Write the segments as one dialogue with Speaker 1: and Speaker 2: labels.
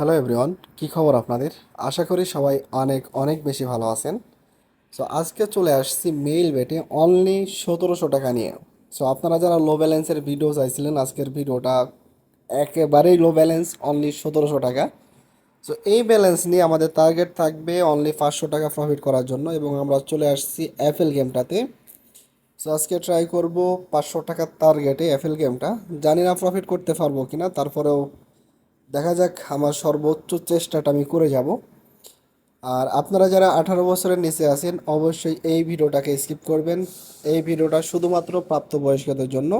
Speaker 1: Hello everyone কী খবর আপনাদের? আশা করি সবাই অনেক অনেক বেশি ভালো আছেন। সো আজকে চলে আসছি মেইল বেটে অনলি সতেরোশো টাকা নিয়ে। সো আপনারা যারা লো ব্যালেন্সের ভিডিও চাইছিলেন, আজকের ভিডিওটা একেবারেই লো ব্যালেন্স অনলি সতেরোশো টাকা। সো এই ব্যালেন্স নিয়ে আমাদের টার্গেট থাকবে অনলি পাঁচশো টাকা প্রফিট করার জন্য এবং আমরা চলে আসছি এফএল গেমটাতে সো আজকে ট্রাই করব পাঁচশো টাকার টার্গেটে এফএল গেমটা জানি না প্রফিট করতে পারব কিনা, তারপরেও দেখা যাক আমার সর্বোচ্চ চেষ্টাটা আমি করে যাব। আর আপনারা যারা আঠারো বছরের নিচে আছেন, অবশ্যই এই ভিডিওটাকে স্কিপ করবেন। এই ভিডিওটা শুধুমাত্র প্রাপ্তবয়স্কদের জন্য।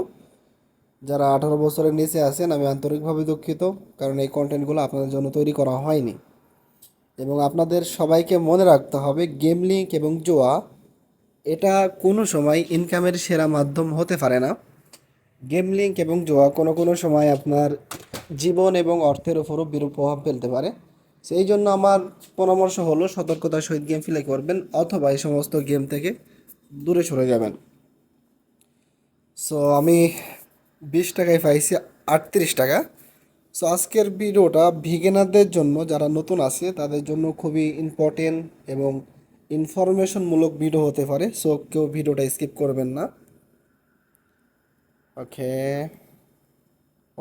Speaker 1: যারা আঠারো বছরের নিচে আছেন, আমি আন্তরিকভাবে দুঃখিত, কারণ এই কন্টেন্টগুলো আপনাদের জন্য তৈরি করা হয়নি। এবং আপনাদের সবাইকে মনে রাখতে হবে গেম লিঙ্ক এবং জোয়া এটা কোনো সময় ইনকামের সেরা মাধ্যম হতে পারে না। গেম লিঙ্ক এবং জোয়া কোনো কোনো সময় আপনার জীবন এবং অর্থের উপরও বিরূপ প্রভাব ফেলতে পারে। সেই জন্য আমার পরামর্শ হলো সতর্কতার সহিত গেম প্লে করবেন অথবা এই সমস্ত গেম থেকে দূরে সরে যাবেন। সো আমি বিশ টাকায় পাইছি আটত্রিশ টাকা। সো আজকের ভিডিওটা ভিগেনারদের জন্য, যারা নতুন আছে, তাদের জন্য খুবই ইম্পর্টেন্ট এবং ইনফরমেশনমূলক ভিডিও হতে পারে। সো কেউ ভিডিওটা স্কিপ করবেন না। ওকে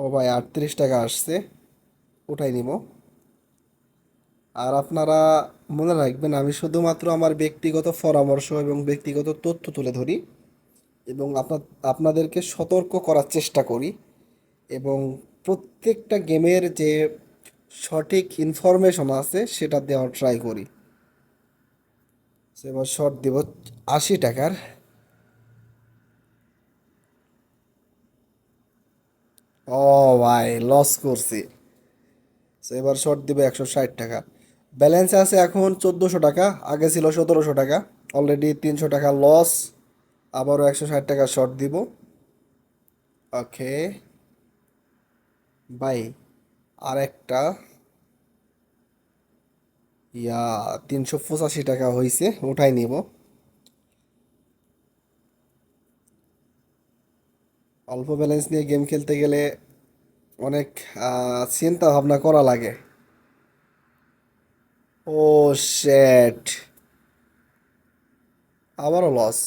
Speaker 1: ও ভাই আটত্রিশ টাকা আসছে, ওটাই নিব। আর আপনারা মনে রাখবেন, আমি শুধুমাত্র আমার ব্যক্তিগত পরামর্শ এবং ব্যক্তিগত তথ্য তুলে ধরি এবং আপনার, আপনাদেরকে সতর্ক করার চেষ্টা করি এবং প্রত্যেকটা গেমের যে সঠিক ইনফরমেশন আছে, সেটা দেওয়ার ট্রাই করি। এবার শর্ট দেব আশি টাকার। ও ভাই লস করছি। এবার শর্ট দিবে একশো ষাট টাকা। ব্যালেন্স আছে এখন চোদ্দোশো টাকা, আগে ছিল সতেরোশো টাকা। অলরেডি তিনশো টাকা লস আবারও একশো ষাট টাকা শর্ট দিব। ওকে বাই আর একটা ইয়া, তিনশো পঁচাশি টাকা হয়েছে ওটাই নিব। অল্প ব্যালেন্স নিয়ে গেম খেলতে গেলে অনেক চিন্তা ভাবনা করা লাগে। ও শেট আবারও লস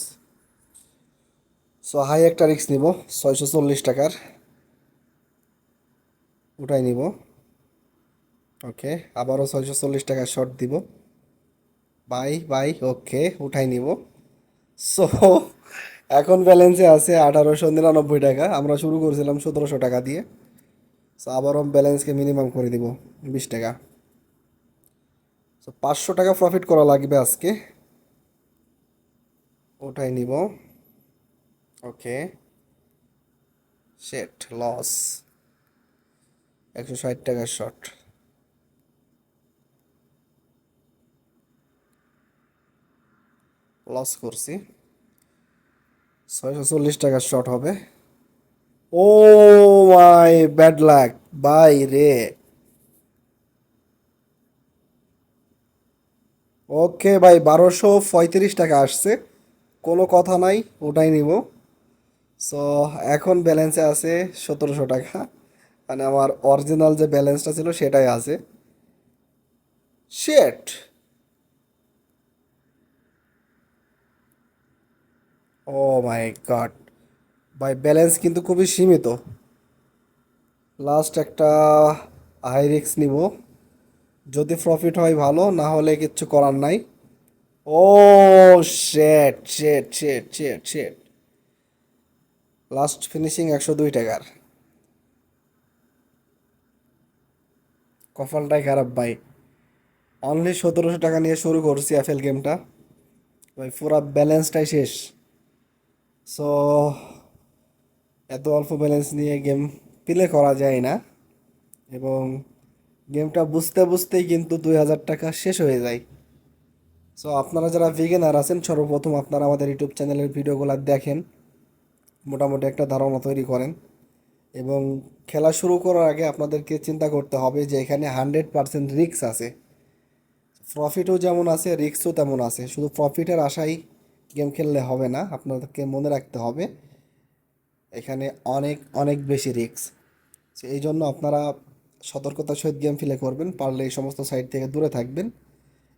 Speaker 1: সো হাই একটা রিক্স নিব, ছয়শো চল্লিশ টাকার। ওটাই নিব। ওকে আবারও ছয়শো চল্লিশ টাকা শর্ট দিব। বাই বাই ওকে উঠাই নিব। সো এখন ব্যালেন্সে আছে আঠারোশো নিরানব্বই টাকা। আমরা শুরু করেছিলাম সতেরোশো টাকা দিয়ে। সো আবারও ব্যালেন্সকে মিনিমাম করে দিব বিশ টাকা। সো পাঁচশো টাকা প্রফিট করা লাগবে আজকে। ওটাই নিব। ওকে শেট লস একশো ষাট টাকার শর্ট লস করছি। ছয়শো চল্লিশ টাকার শর্ট হবে। Oh my bad luck bye রে। ওকে ভাই, বারোশো পঁয়ত্রিশ টাকা আসছে। কোনো কথা নাই, ওটাই নিব। সো এখন ব্যালেন্সে আছে সতেরোশো টাকা। মানে আমার অরিজিনাল যে ব্যালেন্সটা ছিল, সেটাই আছে। শেট ও মাই গড ভাই ব্যালেন্স কিন্তু খুবই সীমিত। লাস্ট একটা হাই রিক্স নিব। যদি প্রফিট হয় ভালো, না হলে কিচ্ছু করার নাই। ও শেট শেট শেট শেট শেট লাস্ট ফিনিশিং একশো দুই টাকার। কপালটাই খারাপ ভাই। অনলি সতেরোশো টাকা নিয়ে শুরু করছি এফএল গেমটা ভাই পুরা ব্যালেন্সটাই শেষ। সো এত অল্প ব্যালেন্স নিয়ে গেম প্লে করা যায় না। এবং গেমটা বুঝতে বুঝতেই কিন্তু দুই হাজার টাকা শেষ হয়ে যায়। সো আপনারা যারা ভিগেনার আছেন, সর্বপ্রথম আপনারা আমাদের ইউটিউব চ্যানেলের ভিডিওগুলো দেখেন। মোটামুটি একটা ধারণা তৈরি করেন। এবং খেলা শুরু করার আগে আপনাদেরকে চিন্তা করতে হবে যে, এখানে হান্ড্রেড পারসেন্ট রিক্স আছে। প্রফিটও যেমন আছে রিস্কও তেমন আছে। শুধু প্রফিটের আশাই গেম খেললে হবে না, আপনাদেরকে মনে রাখতে হবে। এখানে অনেক অনেক বেশি রিস্ক এই জন্য আপনারা সতর্কতার সহিত গেম ফিলে করবেন, পারলে এই সমস্ত সাইট থেকে দূরে থাকবেন।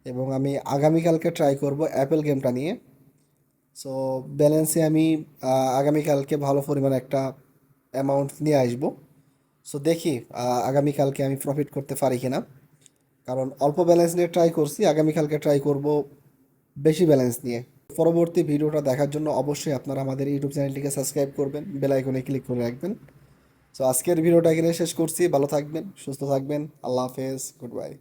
Speaker 1: এবং আমি আগামীকালকে ট্রাই করব অ্যাপেল গেমটা নিয়ে। সো ব্যালেন্সে আমি আগামীকালকে ভালো পরিমাণে একটা অ্যামাউন্ট নিয়ে আসব। সো দেখি আগামীকালকে আমি প্রফিট করতে পারি কিনা। কারণ অল্প ব্যালেন্স নিয়ে ট্রাই করছি, আগামীকালকে ট্রাই করব বেশি ব্যালেন্স নিয়ে। পরবর্তী ভিডিওটা দেখার জন্য অবশ্যই আপনারা আমাদের ইউটিউব চ্যানেলটিকে সাবস্ক্রাইব করবেন বেলাইকনে ক্লিক করে রাখবেন। সো আজকের ভিডিওটা এখানে শেষ করছি। ভালো থাকবেন, সুস্থ থাকবেন। আল্লাহ হাফেজ গুড বাই